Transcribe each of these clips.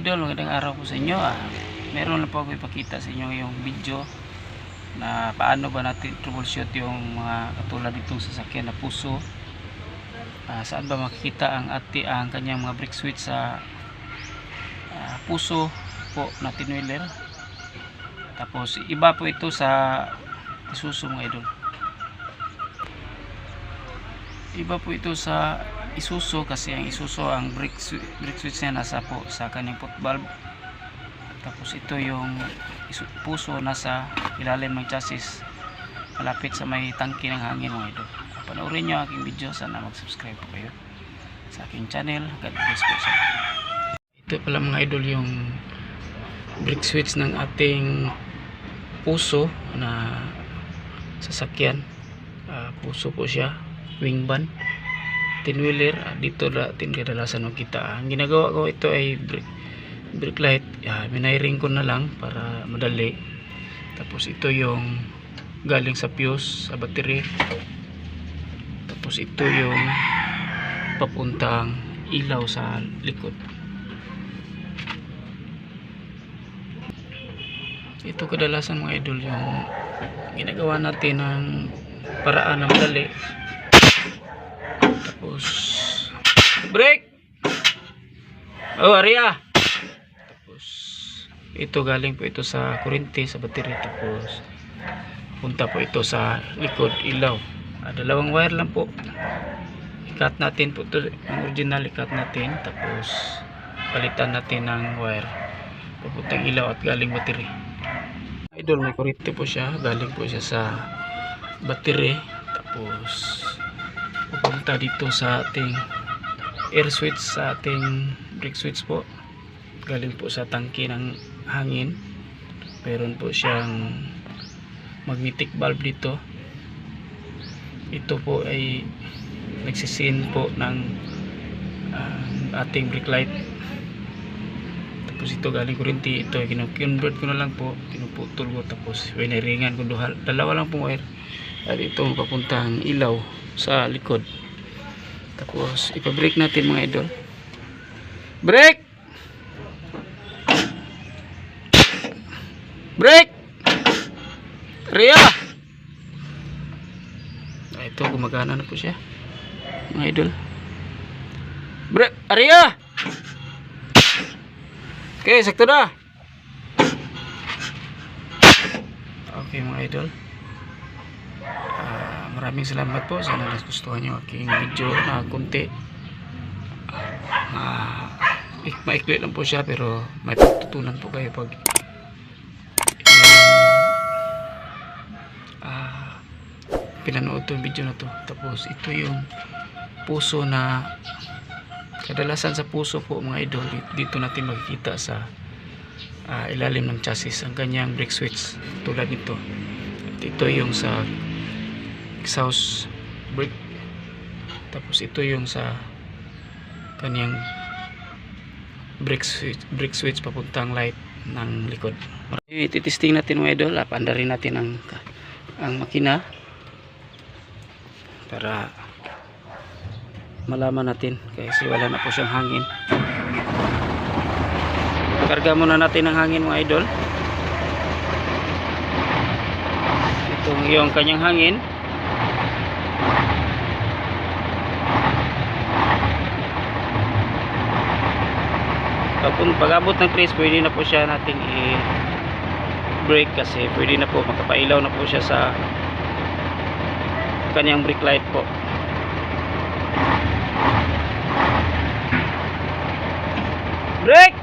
idol, magandang araw po sa inyo. Ah, meron lang po ako ipakita sa inyo yung video na paano ba natin troubleshoot yung mga katulad itong sasakyan na puso. Ah, saan ba makikita ang ati ang kanyang mga brake switch sa ah, puso po na tinwheeler. Tapos iba po ito sa Isuzu mga idol. Iba po ito sa Isuzu kasi ang Isuzu ang brake, brake switch niya nasa po sa kanyang foot valve tapos ito yung isu- puso nasa ilalim ng chassis malapit sa may tangke ng hangin mga idol. Panoorin nyo aking video sana mag subscribe po kayo sa aking channel. God bless po sa ito pala mga idol yung brake switch ng ating puso na sasakyan. Ah, puso po siya wing van tinwheeler ah, dito natin kadalasan makita ang ginagawa ko ito ay brake, brake light. Ah, minairing ko na lang para madali. Tapos ito yung galing sa fuse sa battery. Tapos ito yung papuntang ilaw sa likod. Ito kadalasan mga idol yung ginagawa natin ng paraan na madali tapos break! Oh Aria! Tapos ito galing po ito sa kurente sa battery tapos punta po ito sa likod ilaw. Ah, dalawang wire lang po. Ikat natin po ito. Ang original ikat natin. Tapos palitan natin ng wire. Papuntang ilaw at galing battery idol may kurente po siya. Galing po siya sa battery tapos pupunta dito sa ating air switch sa ating brake switch po. Galing po sa tangke ng hangin. Meron po siyang magnetic valve dito. Ito po ay nagsisin po ng ah, ating brake light. Tapos ito galing kurinti ito kinu-convert ko na lang po pinuputol ko tapos winaringan ko dalawa lang pong wire. At ito papuntang ilaw sa likod tapos ipa-brake natin mga idol. Brake brake Ria! Ah, ito gumagana na po siya mga idol. Brake Aria okay sakto na. Okay mga idol. Ah, maraming salamat po sana nagustuhan nyo aking video na kunti. Ik- maikli lang po siya pero may pagtutunan po kayo pag ah, pinanood to yung video na to. Tapos ito yung puso na kadalasan sa puso po mga idol di- dito natin makikita sa ah, ilalim ng chassis ang kanyang brake switch tulad nito. At ito yung sa exhaust brake. Tapos ito yung sa kanyang brake switch, brake switch papuntang light ng likod. Ititesting natin mga idol. Paandarin natin ang ang makina para malaman natin kasi wala na po siyang hangin. Karga muna natin ang hangin mga idol. Itong yung kanyang hangin pag, pag abot ng trace pwede na po siya nating i brake kasi pwede na po makapailaw na po siya sa kanyang brake light po. Brake!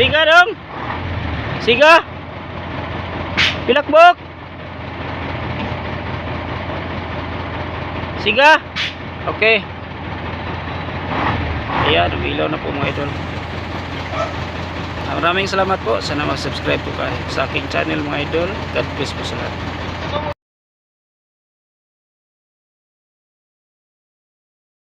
Siga dong! Siga! Pilakbok siga! Okay. Ayan umilaw na po mga idol. Maraming salamat po. Sana mag-subscribe po kayo sa aking channel mga idol. God bless po sa lahat